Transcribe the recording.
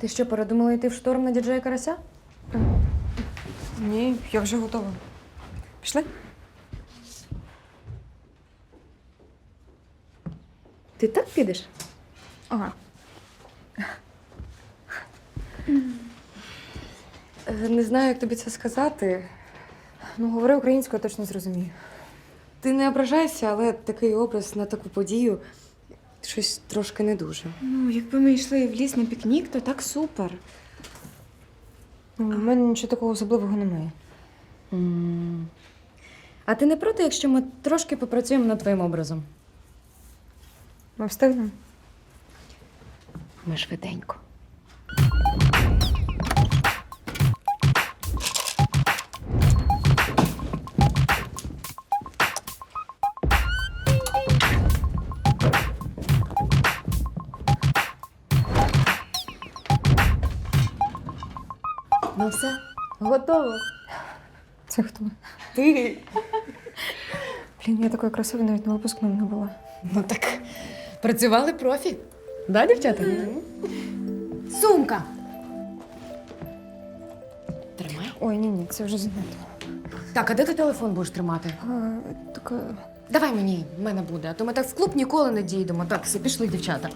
Ти що, передумала йти в шторм на діджея Карася? Ні, я вже готова. Пішли? Ти так підеш? Ага. Е, Не знаю, як тобі це сказати. Ну, говори українською, я точно зрозумію. Ти не ображайся, але такий образ на таку подію щось трошки не дуже. Ну, якби ми йшли в ліс на пікнік, то так супер. У мене нічого такого особливого немає. А ти не проти, якщо ми трошки попрацюємо над твоїм образом? Ми встигнемо? Ми швиденько. Ну все, готово. Це хто? Ти. Блін, я такої красивої навіть на випускному не була. Ну так працювали профі. Да, дівчата? Сумка. Тримай. Ой, ні, ні, це вже занадто. Так, а де ти телефон будеш тримати? А, так, е, Давай мені, в мене буде, а то ми так в клуб ніколи не дійдемо. Так, все, пішли, дівчата.